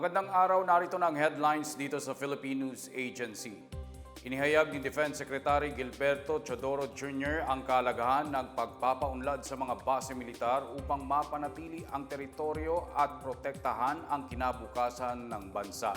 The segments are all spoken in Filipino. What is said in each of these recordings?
Magandang araw, narito na ang headlines dito sa Philippine News Agency. Inihayag ni Defense Secretary Gilberto Chodoro Jr. ang kalagahan ng pagpapaunlad sa mga base militar upang mapanatili ang teritoryo at protektahan ang kinabukasan ng bansa.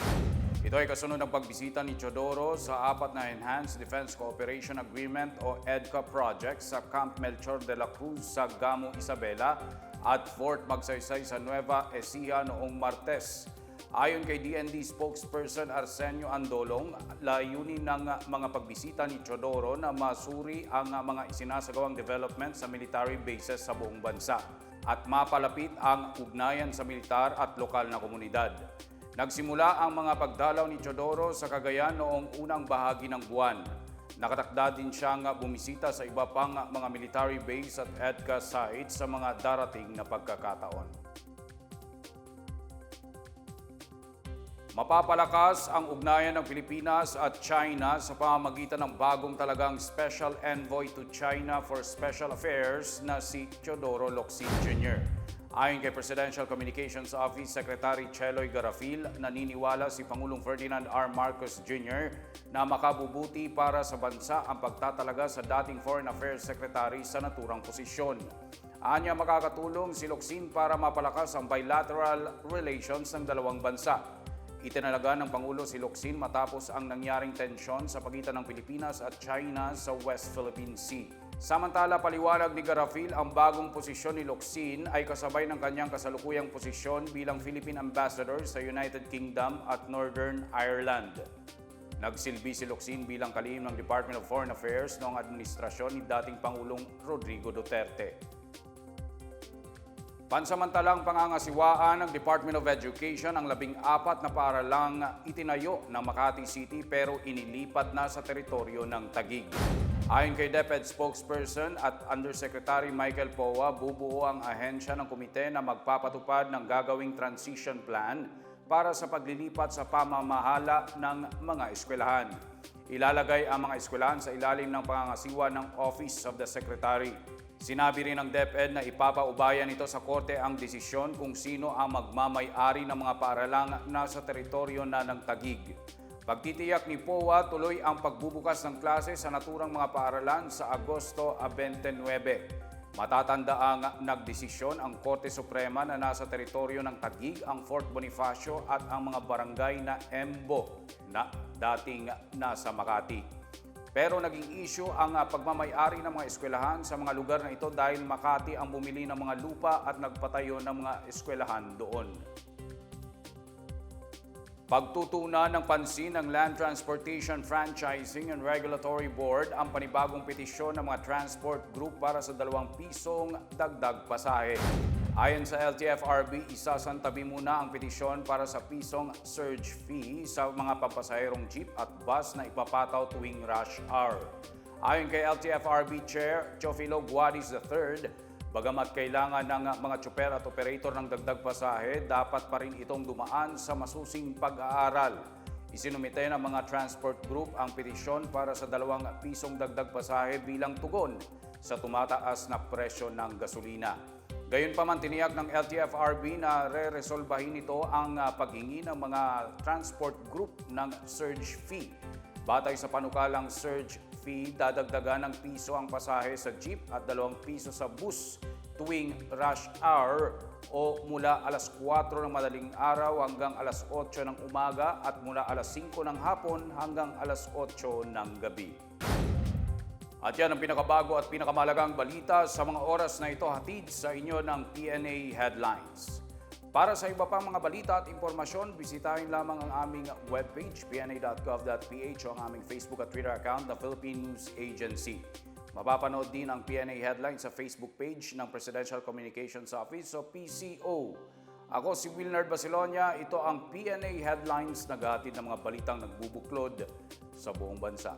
Ito ay kasunod ng pagbisita ni Chodoro sa apat na Enhanced Defense Cooperation Agreement o EDCA project sa Camp Melchor de la Cruz sa Gamo, Isabela at Fort Magsaysay sa Nueva Ecija noong Martes. Ayon kay DND spokesperson Arsenio Andolong, layunin ng mga pagbisita ni Chodoro na masuri ang mga isinasagawang development sa military bases sa buong bansa at mapalapit ang ugnayan sa militar at lokal na komunidad. Nagsimula ang mga pagdalaw ni Chodoro sa Cagayan noong unang bahagi ng buwan. Nakatakda din siyang bumisita sa iba pang mga military base at EDCA sites sa mga darating na pagkakataon. Mapapalakas ang ugnayan ng Pilipinas at China sa pamamagitan ng bagong talagang Special Envoy to China for Special Affairs na si Teodoro Locsin Jr. Ayon kay Presidential Communications Office Secretary Cheloy Garafil, naniniwala si Pangulong Ferdinand R. Marcos Jr. na makabubuti para sa bansa ang pagtatalaga sa dating Foreign Affairs Secretary sa naturang posisyon. Anya makakatulong si Locsin para mapalakas ang bilateral relations ng dalawang bansa. Itinalaga ng Pangulo si Locsin matapos ang nangyaring tensyon sa pagitan ng Pilipinas at China sa West Philippine Sea. Samantala, paliwanag ni Garafil, ang bagong posisyon ni Locsin ay kasabay ng kanyang kasalukuyang posisyon bilang Philippine Ambassador sa United Kingdom at Northern Ireland. Nagsilbi si Locsin bilang kalihim ng Department of Foreign Affairs noong administrasyon ni dating Pangulong Rodrigo Duterte. Pansamantalang pangangasiwaan ng Department of Education ang labing apat na paaralang itinayo ng Makati City pero inilipat na sa teritoryo ng Tagig. Ayon kay DepEd spokesperson at Undersecretary Michael Powa, bubuo ang ahensya ng komite na magpapatupad ng gagawing transition plan para sa paglilipat sa pamamahala ng mga eskwelahan. Ilalagay ang mga eskwelahan sa ilalim ng pangangasiwa ng Office of the Secretary. Sinabi rin ng DepEd na ipapaubayan nito sa korte ang desisyon kung sino ang magmamay-ari ng mga paaralang nasa teritoryo na ng Tagig. Pagtitiyak ni POA, tuloy ang pagbubukas ng klase sa naturang mga paaralan sa Agosto 29. Matatanda ang nagdesisyon ang Korte Suprema na nasa teritoryo ng Tagig ang Fort Bonifacio at ang mga barangay na Embo na dating nasa Makati. Pero naging issue ang ah, pagmamayari ng mga eskwelahan sa mga lugar na ito dahil Makati ang bumili ng mga lupa at nagpatayo ng mga eskwelahan doon. Pagtutunan ng pansin ng Land Transportation Franchising and Regulatory Board ang panibagong petisyon ng mga transport group para sa dalawang pisong dagdag pasahe. Ayon sa LTFRB, isasantabi muna ang petisyon para sa pisong surge fee sa mga pampasaherong jeep at bus na ipapataw tuwing rush hour. Ayon kay LTFRB Chair Chofilo Guadis III, bagamat kailangan ng mga tsuper at operator ng dagdag pasahe, dapat pa rin itong dumaan sa masusing pag-aaral. Isinumite ng mga transport group ang petisyon para sa dalawang pisong dagdag pasahe bilang tugon sa tumataas na presyo ng gasolina. Gayunpaman tiniyak ng LTFRB na re-resolbahin ito ang ah, paghingi ng mga transport group ng surge fee. Batay sa panukalang surge fee, dadagdagan ng piso ang pasahe sa jeep at dalawang piso sa bus tuwing rush hour o mula alas 4 ng madaling araw hanggang alas 8 ng umaga at mula alas 5 ng hapon hanggang alas 8 ng gabi. At yan ang pinakabago at pinakamalagang balita sa mga oras na ito hatid sa inyo ng PNA Headlines. Para sa iba pang mga balita at impormasyon, bisitahin lamang ang aming webpage, pna.gov.ph o ang aming Facebook at Twitter account na Philippine News Agency. Mapapanood din ang PNA Headlines sa Facebook page ng Presidential Communications Office o PCO. Ako si Wilnard Basilonia, ito ang PNA Headlines, naghahatid ng mga balitang nagbubuklod sa buong bansa.